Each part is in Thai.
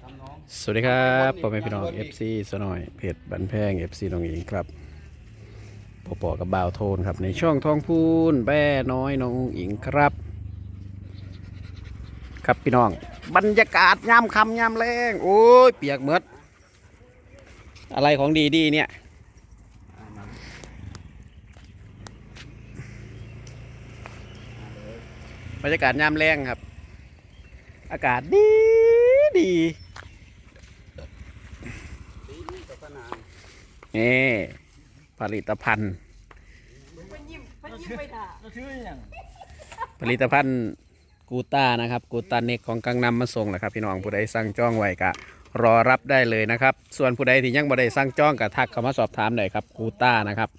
สวัสดีครับพ่อแม่พี่น้อง FC สนอยเพจบันแพง FC น้องอิงครับปอปอกับบ่าวโทนครับ ในช่องทองพูนแบ่น้อยน้องอิงครับ ครับพี่น้อง บรรยากาศยามค่ำยามแรงโอ้ยเปียกเมดอะไรของดีดีเนี่ยบรรยากาศยามแรงครับ อากาศดีดี กับพ นางนี่ผลิตภัณฑ์มันยิ้มมันยิ้มไปด่าก็ชื่ออย่างผลิตภัณฑ์กูต้านะครับกูต้าเน็กของกังนำมาส่งแหละครับพี่น้องผู้ใดสั่งจองไว้กะรอรับได้เลยนะครับ ส่วนผู้ใดที่ยังบ่ได้สั่งจองกะทักเข้ามาสอบถามได้ครับกูต้านะครับ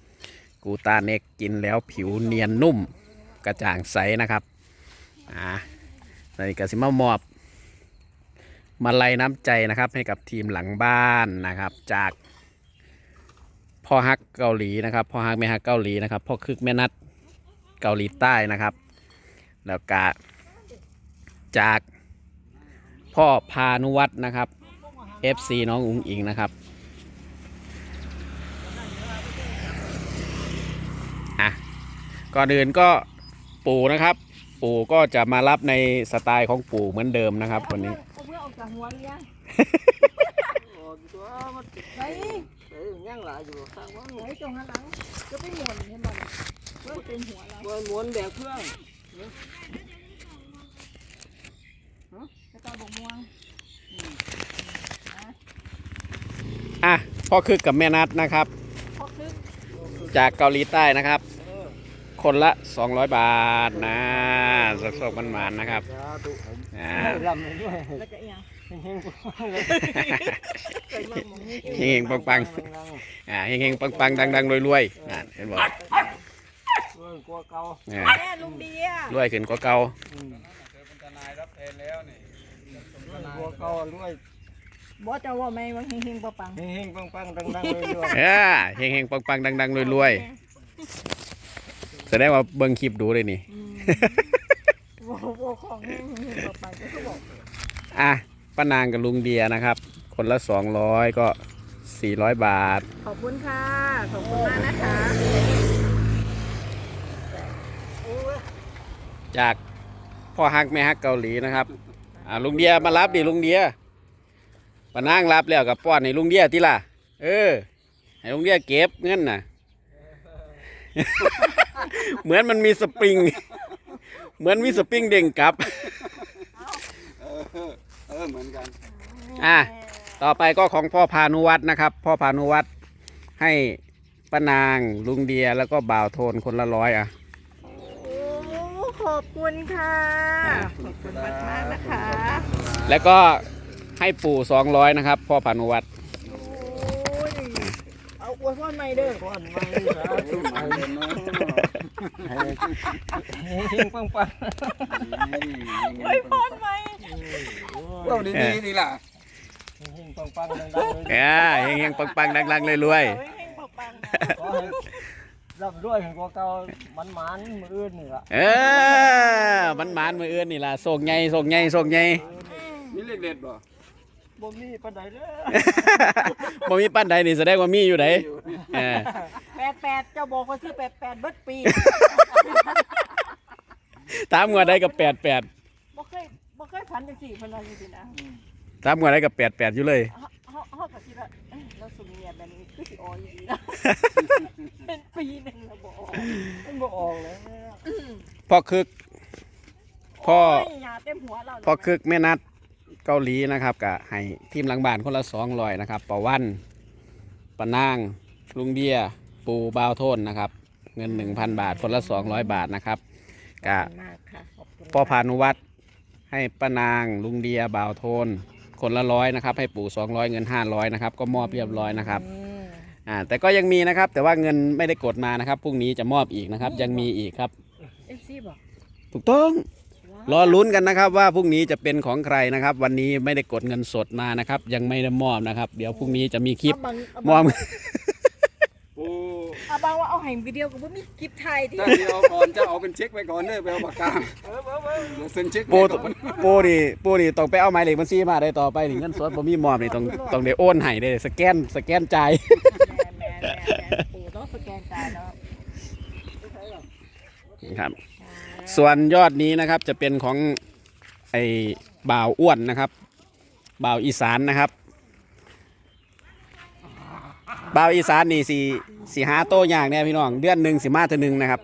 กูต้าเน็กกินแล้วผิวเนียนนุ่มกระจ่างใสนะครับอ่าในกสิมามอบ มาลัยน้ำใจนะครับให้กับทีมหลังบ้านนะครับ จากพ่อฮักเกาหลีนะครับพ่อฮักแม่ฮักเกาหลีนะครับพ่อคึกแม่นัดเกาหลีใต้นะครับ แล้วก็จากพ่อพานุวัฒนะครับ FC น้องอุ๋งอิงนะครับอะก่อนอื่นก็ปู่นะครับ ปู่ก็จะมารับในสไตล์ของปู่เหมือนเดิมนะครับวันนี้ อาเพื่อออกจากหัวหรือยังออกตัวมันติดไหนเอ้ยยังหลายอยู่ข้างว่าไหนตรงหันหลังจะไปหมุนให้มันเพื่อเป็นหัวเราบนม้วนแบกเครื่องจะต้องบอกม่วงอะพ่อคึกกับแม่นัดนะครับ พอคึกจากเกาหลีใต้นะครับคนละ 200 บาทนะสดๆกันมานๆนะครับ สาธุผม อ่าลำเลยด้วยแล้วก็เอียงเฮงเกิดมาหมองนี้เฮงๆปังๆอ่าเฮงๆปังๆดังๆรวยๆอ่าเห็นบอกๆด้วยกลัวเก่าอ่าแม่ลุงเดียรวยขึ้นกว่าเก่ากลัวเก่าด้วยบอกจะว่าไม่ว่าเฮงๆปังเฮงๆปังๆดังๆเลยด้วยเออเฮงๆปังๆดังๆรวยๆแสดงว่าเบิ่งคลิปดูเลยนี่อืมโอ้โห ของเฮงๆปังๆก็เขาบอกอะป้านางกับลุงเดียนะครับ คนละ 200 ก็ 400 บาท ขอบคุณค่ะ ขอบคุณมากนะคะจากพ่อฮักแม่ฮักเกาหลีนะครับอ่าลุงเดียมารับดิลุงเดียป้านางรับแล้วกับป้อนให้ลุงเดียทีล่ะ เออ ให้ลุงเดียเก็บเงินน่ะ เหมือนมันมีสปริง เหมือนมีสปริงเด้งกลับเออเหมือนกัน อะต่อไปก็ของพ่อพานุวัฒน์นะครับ พ่อพานุวัฒน์ให้ป้านางลุงเดียแล้วก็บ่าวโทนคนละร้อยอะ โอ้ขอบคุณค่ะขอบคุณมากมากๆนะคะแล้วก็ให้ปู่สองร้อยนะครับ พ่อพานุวัฒน์โอ้ยเอาอวยพรใหม่เด้อก้อนไม้สาธุใหม่เนาะ เฮงๆปังอวยพรใหม่ๆว่าดีๆดีล่ะเฮงๆปังดังๆเลยอ่าเฮงๆปังๆดังๆเลยรวยเฮ้ยเฮงปังขอให้รับด้วยเห็นกว่าเก่ามันหมานมืออื่นนี่ล่ะเออมันหมานมืออื่นนี่ล่ะส่งใหญ่ส่งใหญ่ส่งใหญ่มีเลขเด็ดบ่บ่มีปานใดเด้อบ่มีปั้นใดนี่แสดงว่ามีอยู่ไหนเออ ปดแปดเจ้าบอกว่าซื้อแปดแปดเบิดปีตามงวดได้กับแปดแปดบ่เคยบ่เคยพันจังสี่พันอะไรจริงๆนะตามงวดได้กับแปดแปดอยู่เลย เฮาเฮาเฮาก็คิดว่าเอ้ยเราสุ่มเนี่ยแบบนี้คือสิออยอยู่ดีนะเป็นปีหนึงแล้วบ่ออกมันบ่ออกเลยพ่อคึก พ่อ โยยาเต็มหัวเราเลยพ่อคึกแม่นัดเกาหลีนะครับกะให้ทีมหลังบ้านคนละสองร้อยนะครับปะวันปะนางลุงเดีย ปูบาวโทนนะครับ เงิน1,000บาทคนละ200บาทนะครับกะขอบคุณมากค่ะขอบคุณพ่อพานุวัฒน์ให้ป้านางลุงเดียบาวโทน คนละร้อยนะครับ ให้ปู่200เงิน500นะครับ ก็มอบเรียบร้อยนะครับ อืมอ่าแต่ก็ยังมีนะครับ แต่ว่าเงินไม่ได้กดมานะครับพรุ่งนี้จะมอบอีกนะครับ ยังมีอีกครับ เอฟซีบอกถูกต้อง ว้าวรอลุ้นกันนะครับว่าพรุ่งนี้จะเป็นของใครนะครับ วันนี้ไม่ได้กดเงินสดมานะครับ ยังไม่ได้มอบนะครับ เดี๋ยวพรุ่งนี้จะมีคลิปเอาบังเอามบัองบ ปูเอาเอาบางว่าเอาให้วิดีโอก็บ่มีคลิปไทยที่ถ้าเดียวก่อนจะเอาเป็นเช็คไว้ก่อนเด้อไปเอาปากกาเดี๋ยวเซ็นเช็คปูไว้ก่อนปูนี่ปูนี่ต้องไปเอาหมายเลขบัญชีมาได้ต่อไปนี่เงินสดบ่มีมอบนี่ต้องต้องได้โอนให้ได้สแกนสแกนจ่ายแม่แม่แม่แม่ปู่ต้องสแกนจ่ายเนาะครับ ส่วนยอดนี้นะครับจะเป็นของไอ้บ่าวอ้วนนะครับบ่าวอีสานนะครับ บ่าวอีสานนี่สีสีหาโตยากเนี่ยพี่น้องเดือนหนึ่งสิมาเท่านึงนะครับ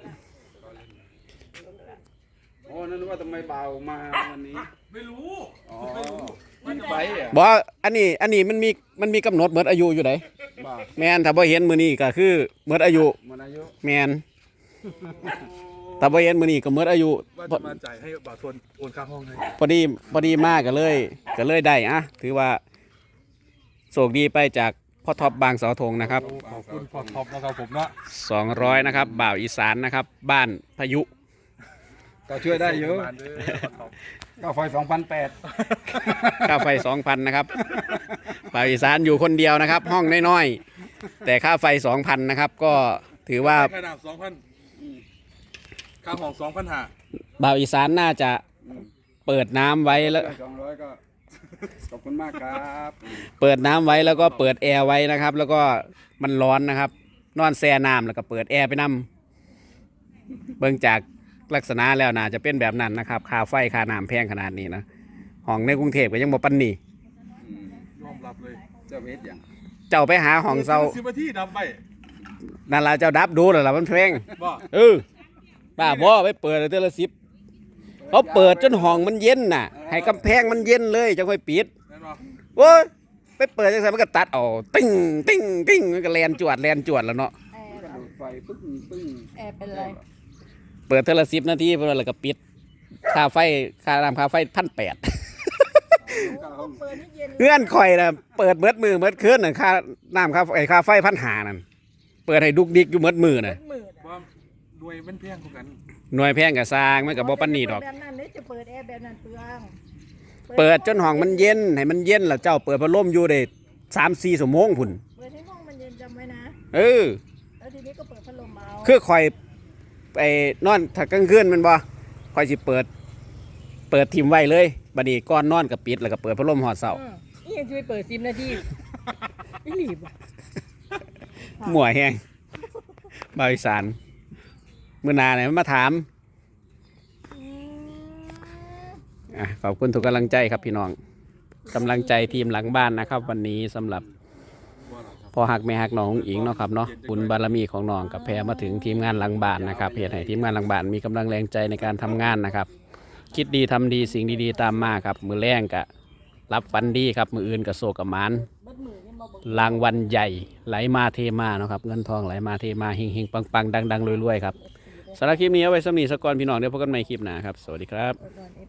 โอ้นั่นว่าทำไมเบามาวันนี้ ไม่รู้ อ๋อมันไปอะบอกว่าอันนี้อันนี้มันมีมันมีกำหนดหมดอายุอยู่ไหนบ้าแมนถ้าบ่เห็นมือนี้ก็คือหมดอายุมันอายุแมนถ้าบ่เห็นมือนี้ก็หมดอายุว่าพอจะมาจ่ายให้บ่าวทวนโอนค่าห้องให้พอดีพอดีมากก็เลยก็เลยได้อะถือว่าโชคดีไปจาก พ่อท็อปบางเสาธงนะครับขอบคุณพอท็อปนะครับผมเนาะ200นะครับ บ่าวอีสานนะครับ บ้านพายุ ก็ช่วยได้เยอะประมาณเด้อพอท็อปก็ไฟสองพันแปดค่าไฟ2,000นะครับ บ่าวอีสานอยู่คนเดียวนะครับ ห้องน้อยๆแต่ค่าไฟ2,000นะครับ ก็ถือว่าขนาดสองพันค่าห้องสองพันห้าบ่าวอีสานน่าจะเปิดน้ำไว้แล้ว สองร้อยก็ ขอบคุณมากครับเปิดน้ำไว้แล้วก็เปิดแอร์ไว้นะครับ แล้วก็มันร้อนนะครับ นอนแช่น้ำแล้วก็เปิดแอร์ไปนํเบิ่งจากลักษณะแล้วน่าจะเป็นแบบนั้นนะครับค่าไฟค่าน้ำแพงขนาดนี้นะห้องในกรุงเทพก็ยังบ่ปันนี่อืมยอมรับเลยเจ้าเวทอย่างเจ้าไปหาห้องเซาสิบนาทีดับไปนั่นล่ะเจ้าดับดูแล้วล่ะมันแพงบ่เออป้าบ่ไปเปิดเดือนละสิบ เขาเปิดจนห้องมันเย็นน่ะ ให้กำแพงมันเย็นเลยจะค่อยปิดแน่นอนโอ้ยไปเปิดจังไงมันก็ตัดออกติ้งติ้งติ้งมันก็แลนจวดแลนจวดแล้วเนาะแอร์กระโดดไฟปึ้งปึ้งแอร์เป็นไรเปิดเทอละสิบนาทีเพื่อแล้วก็ปิดค่าไฟค่าน้ำค่าไฟพันแปดเปิดให้เย็นเงื่อนข่อยนะเปิดเบิดมือเบิดคืนน่ะค่าน้ำค่าไฟค่าไฟพันหานั่นเปิดให้ดุกดิกอยู่เบิดมือน่ะหมื่นว่าหน่วยมันแพงกว่ากัน หน่วยแพงกับสร้างมันกับบ่ปันนี่ดอก แบบนั้นเลยจะเปิดแอร์แบบนั้นเปลืองเปิดจนห้องมันเย็นให้มันเย็นแล้วเจ้าเปิดพัดลมอยู่ได้สามสี่ชั่วโมงพุ่นเปิดให้ห้องมันเย็นจำไว้นะ เออ แล้วทีนี้ก็เปิดพัดลมเอาคือข่อยไปนอนถ้ากลางคืนแมันบ่ข่อยสิเปิด เปิดทิมไว้เลยบัดนี้ก่อนนอนก็ปิดแล้วก็เปิดพัดลมหอดเสาอืมนี่ยังจะไปเปิดซิมนาทีไม่หลีบอะ หมัวแห้งบาวอีสาน มื้อนาเนี่ยมาถามอขอบคุณทุกกำลังใจครับพี่น้องกำลังใจทีมหลังบ้านนะครับ วันนี้สำหรับพอหักแม่หักน้องอิงเนาะครับเนาะบุญบารมีของน้องกับแพรมาถึงทีมงานหลังบ้านนะครับเหตุให้ทีมงานหลังบ้านมีกำลังแรงใจในการทำงานนะครับ คิดดีทำดีสิ่งดีๆตามมาครับ มือแรงกะรับฟันดีครับ มืออื่นกับโศกกับมานบัดมือยังมาบอกรางวัลใหญ่ไหลมาเทมาเนาะครับ เงินทองไหลมาเทมาเฮงเฮงปังปังดังดังรวยๆครับ สารบคลิปนี้เอาไว้สำนีสกกอนพี่น้องเดี๋ยวพบกันใหม่คลิปหน้าครับ สวัสดีครับ